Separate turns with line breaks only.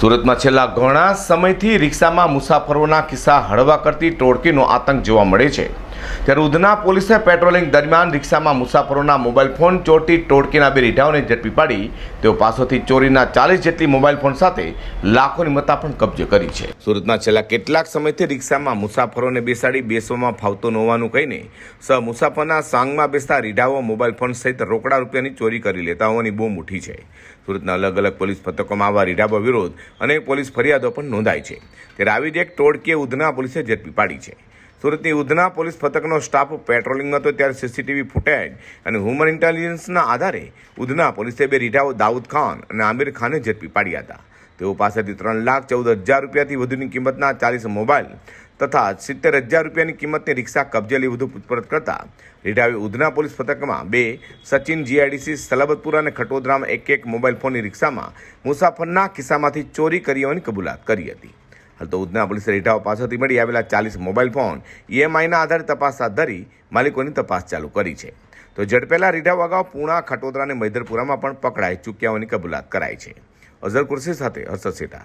સુરતમાં છેલ્લા ઘણા સમયથી રિક્ષામાં મુસાફરોના કિસ્સા હળવા કરતી ટોળકીનો આતંક જોવા મળે છે. ત્યારે ઉધના પોલીસે પેટ્રોલિંગ દરમિયાન રિક્ષામાં મુસાફરોના મોબાઈલ ફોન ચોરતી ટોળકીના બે રીઢાઓને ઝડપી પાડી. તેઓ પાસેથી ચોરીના ચાલીસ જેટલી મોબાઈલ ફોન સાથે લાખોની મત્તા પણ કબજે કરી છે. સુરતમાં છેલ્લા કેટલાક સમયથી રિક્ષામાં મુસાફરોને બેસાડી બેસવામાં ફાવતો ન હોવાનું કહીને સ મુસાફરના સાંગમાં બેસતા રીઢાઓ મોબાઈલ ફોન સહિત રોકડા રૂપિયાની ચોરી કરી લેતા હોવાની બૂમ ઉઠી છે. સુરતના અલગ અલગ પોલીસ મથકોમાં આવા રીઢાબો વિરોધ અને પોલીસ ફરિયાદો પણ નોંધાઈ છે. ત્યારે આવી જ એક ટોળકીએ ઉધના પોલીસે ઝડપી પાડી છે. સુરતની ઉધના પોલીસ પથકનો સ્ટાફ પેટ્રોલિંગમાં હતો ત્યારે સીસીટીવી ફૂટેજ અને હ્યુમન ઇન્ટેલિજન્સના આધારે ઉધના પોલીસે બે રીઢાઓ દાઉદ ખાન અને આમિર ખાને ઝડપી પાડ્યા હતા. તેઓ પાસેથી ત્રણ લાખ ચૌદ હજાર રૂપિયાથી વધુની કિંમતના ચાલીસ મોબાઈલ તથા સિત્તેર હજાર રૂપિયાની કિંમતની રિક્ષા કબજે લઈ વધુ પૂછપરછ કરતા રીઢાવે ઉધના પોલીસ પથકમાં બે સચિન જીઆઈડીસી સલાબતપુરા અને ખટોદરામાં એક એક મોબાઈલ ફોનની રિક્ષામાં મુસાફરના ખિસ્સામાંથી ચોરી કરી હોવાની કબૂલાત કરી હતી. હાલ તો ઉધના પોલીસે રીઢાઓ પાસેથી મળી આવેલા ચાલીસ મોબાઈલ ફોન ઈએમઆઈના આધારે તપાસ હાથ ધરી માલિકોની તપાસ ચાલુ કરી છે. તો ઝડપેલા રીઢાઓ અગાઉ પૂણા, ખટોદરા અને મૈદરપુરામાં પણ પકડાઈ ચૂક્યા હોવાની કબૂલાત કરાઈ છે. અઝર કુર્સી સાથે હર્ષદ સેઠા